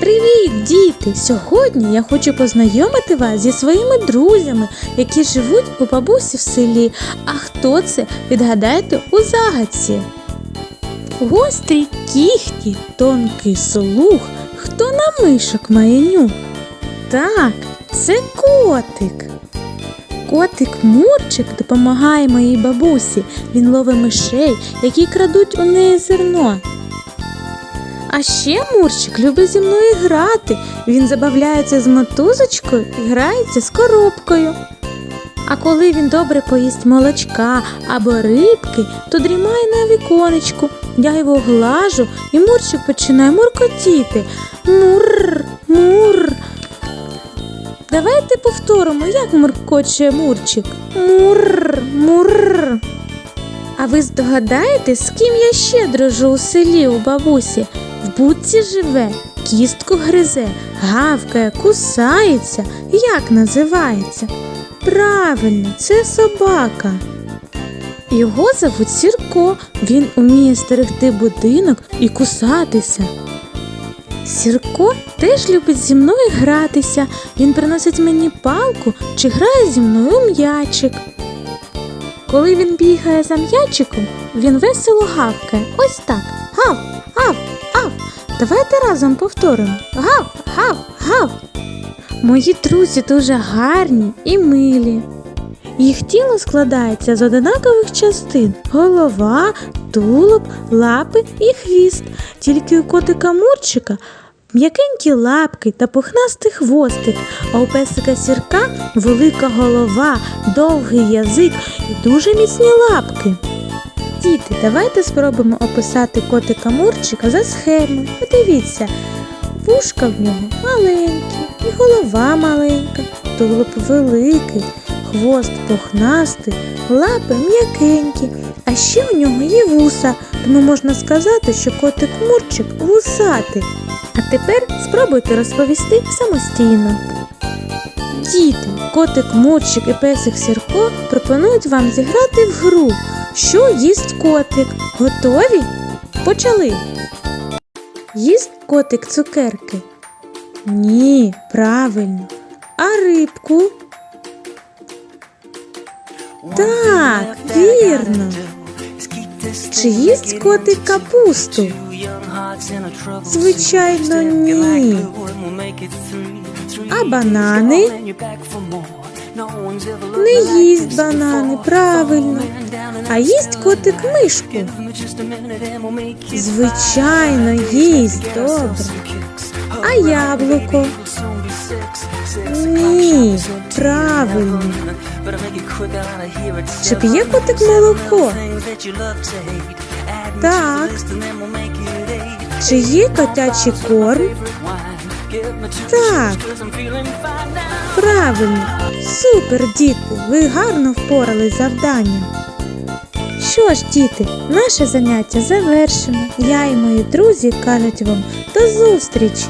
Привіт, діти! Сьогодні я хочу познайомити вас зі своїми друзями, які живуть у бабусі в селі. А хто це? Відгадайте у загадці. Гострі кіхті, тонкий слух. Хто на мишок має нюх? Так, це котик. Котик Мурчик допомагає моїй бабусі. Він ловить мишей, які крадуть у неї зерно. А ще Мурчик любить зі мною грати. Він забавляється з мотузочкою і грається з коробкою. А коли він добре поїсть молочка або рибки, то дрімає на віконечку. Я його глажу, і Мурчик починає муркотіти. Мур, мур. Давайте повторимо, як муркоче Мурчик. Мур, мур. А ви здогадаєтесь, з ким я ще дружу у селі у бабусі? В будці живе, кістку гризе, гавкає, кусається. Як називається? Правильно, це собака. Його зовуть Сірко. Він уміє стерегти будинок і кусатися. Сірко теж любить зі мною гратися. Він приносить мені палку чи грає зі мною м'ячик. Коли він бігає за м'ячиком, він весело гавкає. Ось так. Давайте разом повторимо. Гав, гав, гав. Мої друзі дуже гарні і милі. Їх тіло складається з одинакових частин: голова, тулуб, лапи і хвіст. Тільки у котика Мурчика м'якенькі лапки та пухнастий хвостик, а у песика сірка велика голова, довгий язик і дуже міцні лапки. Діти, давайте спробуємо описати котика Мурчика за схемою. Подивіться, вушка в нього маленькі, і голова маленька, тулуб великий, хвост пухнастий, лапи м'якенькі, а ще у нього є вуса, тому можна сказати, що котик Мурчик вусатий. А тепер спробуйте розповісти самостійно. Діти, котик Мурчик і песик Сірко пропонують вам зіграти в гру. Що їсть котик? Готові? Почали. Їсть котик цукерки? Ні, правильно. А рибку? Так, вірно. Чи їсть котик капусту? Звичайно, ні. А банани? Не їсть банани, правильно. А їсть котик мишку? Звичайно, їсть, добре. А яблуко? Ні, правильно. Чи п'є котик молоко? Так. Чи є котячий корм? Так. Правильно. Супер, діти! Ви гарно впорали з завданням. Що ж, діти, наше заняття завершено. Я і мої друзі кажуть вам до зустрічі!